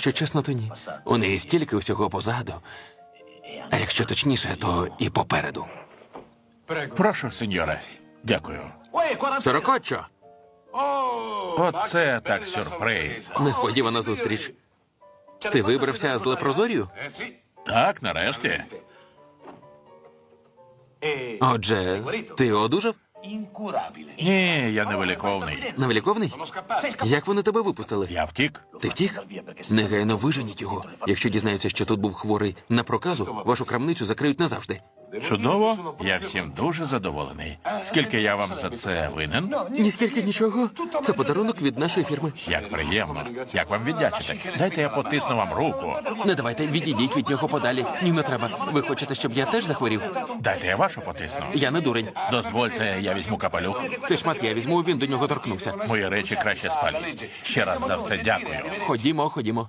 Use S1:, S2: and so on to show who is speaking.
S1: Що чесно, то ні. У неї стільки усього позаду. А якщо точніше, то і попереду.
S2: Прошу, сеньоре. Дякую.
S1: Сорокочо!
S2: Оце так сюрприз.
S1: Несподівана зустріч. Ти вибрався з лепрозорію?
S2: Так, нарешті.
S1: Отже, ти одужав?
S2: Ні, я не виліковний.
S1: Невиліковний? Як вони тебе випустили?
S2: Я втік.
S1: Ти втік? Негайно виженіть його. Якщо дізнається, що тут був хворий на проказу, вашу крамницю закриють назавжди.
S2: Чудово, я всім дуже задоволений. Скільки я вам за це винен?
S1: Ніскільки нічого. Це подарунок від нашої фірми.
S2: Як приємно. Як вам віддячити? Дайте я потисну вам руку.
S1: Не давайте, відійдіть від нього подалі. Ні, не треба. Ви хочете, щоб я теж захворів?
S2: Дайте я вашу потисну.
S1: Я не дурень.
S2: Дозвольте, я візьму капелюх.
S1: Цей шмат я візьму, він до нього торкнувся.
S2: Мої речі краще спаліть. Ще раз за все дякую.
S1: Ходімо, ходімо.